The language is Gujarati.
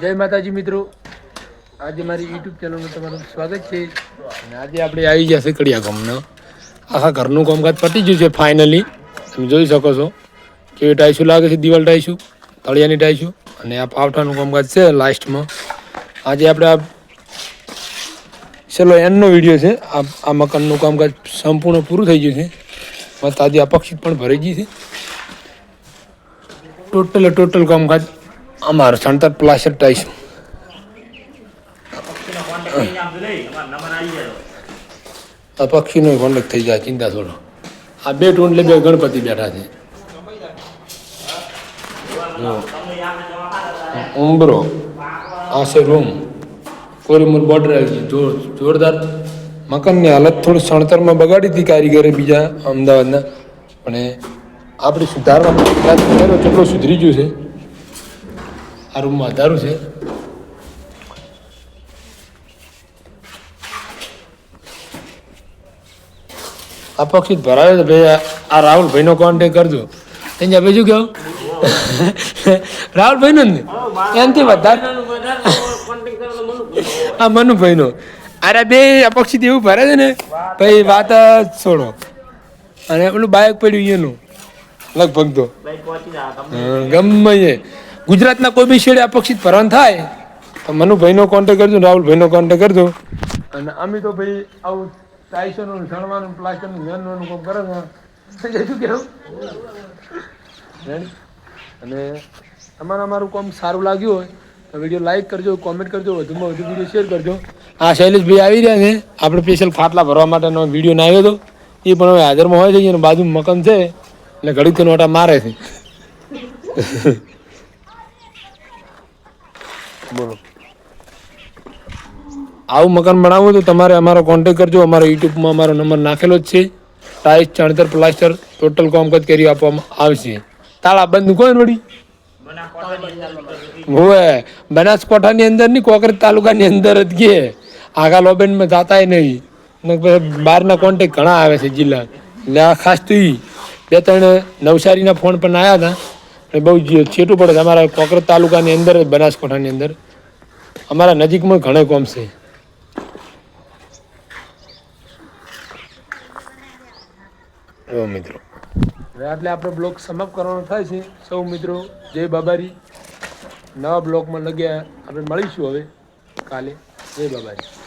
જય માતાજી મિત્રો. આજે મારી યુટ્યુબ ચેનલમાં તમારું સ્વાગત છે. અને આજે આપણે આવી ગયા કડિયા ગામનો. આખા ઘરનું કામકાજ પતી ગયું છે ફાઇનલી તમે જોઈ શકો છો. કેવી ટાઈશું લાગે છે દિવાલ ટાઈશું તળિયાની ટાઈશું અને આ પાવઠાનું કામકાજ છે લાસ્ટમાં આજે આપણે આ છેલ્લો એનનો વીડિયો છે. આ આ મકાનનું કામકાજ સંપૂર્ણ પૂરું થઈ ગયું છે. મત આજે અપક્ષિત પણ ભરાઈ ગઈ છે. ટોટલ ટોટલ કામકાજ અમારું સણતર પ્લાસ્ટર ટાઈસ. આ પક્ષીનો કોન્ટેક્ટ થઈ જાય, ચિંતા થોડો. આ બે એટલે બે ગણપતિ બેઠા છે. ઉમરો આ છે રૂમ. કોરીમુર બોર્ડર આવી જોર, જોરદાર. મકાનની હાલત થોડી સણતરમાં બગાડી હતી કારીગરે બીજા અમદાવાદના. પણ આપણે સુધારવા પ્રયાસ કર્યો, કેટલો સુધરી ગયું છે. આ રૂમમાં વધારું છે. અપક્ષિત ભરાવે તો ભાઈ. આ- રાહુલભાઈનો કોન્ટેક કરજો. ત્યાં બીજું કેવું રાહુલભાઈનો જ ને? એનાથી વધારે. આ મનુભાઈનો. અરે બે અપક્ષિત એવું ભરે છે ને. ભાઈ વાત જ છોડો. અને પેલું બાઇક પડ્યું એનું લગભગ તો. હા, ગમે ગુજરાતના કોઈ બી શેડે અપક્ષિત ભરવાનું થાય તો મનુભાઈનો કોન્ટેક કરજો રાહુલભાઈનો કોન્ટેક કરજો. અને અમે તો ભાઈ આવું ટાઈસોનું સણવાનું પ્લાસ્ટરનું મેનવાનું કોમ કરે છે. શું કેવું અને તમારે અમારું કોમ સારું લાગ્યું હોય તો વીડિયો લાઈક કરજો કોમેન્ટ કરજો વધુમાં વધુ વીડિયો શેર કરજો. હા શૈલેષભાઈ આવી રહ્યા છે. આપણે સ્પેશિયલ ખાટલા ભરવા માટેનો વીડિયો ના આવ્યો હતો. એ પણ હવે હાજરમાં હોય છે અને બાજુ મકાન છે એટલે ઘડીક નોટા મારે છે. બોલો. આવું મકાન બનાવવું તો તમારે અમારો કોન્ટેક કરજો. અમારો યુટ્યુબમાં અમારો નંબર નાખેલો જ છે. ટાઇલ્સ ચણતર, પ્લાસ્ટર ટોટલ કામકાજ કરી આપવામાં આવશે. તાળા બંધ કોઈ વળી. હોવે. બનાસકાંઠાની અંદરની કોકરેજ તાલુકાની અંદર જ કે. આગા લોબેનમાં જાતાય નહીં. બહારના કોન્ટેક ઘણા આવે છે જિલ્લા. એટલે ખાસ તો એ બે ત્રણ નવસારીના ફોન પણ આવ્યા હતા. અને બહુ છેટું પડે છે. અમારા કોકરેજ તાલુકાની અંદર જ બનાસકાંઠાની અંદર. અમારા નજીકમાં ઘણા કોમ છે. એવો મિત્રો. હવે એટલે આપણો બ્લોગ સમાપ્ત કરવાનો થાય છે. સૌ મિત્રો જય બાબારી નવા બ્લોગમાં લગ્યા. આપણે મળીશું હવે કાલે. જય બાબારી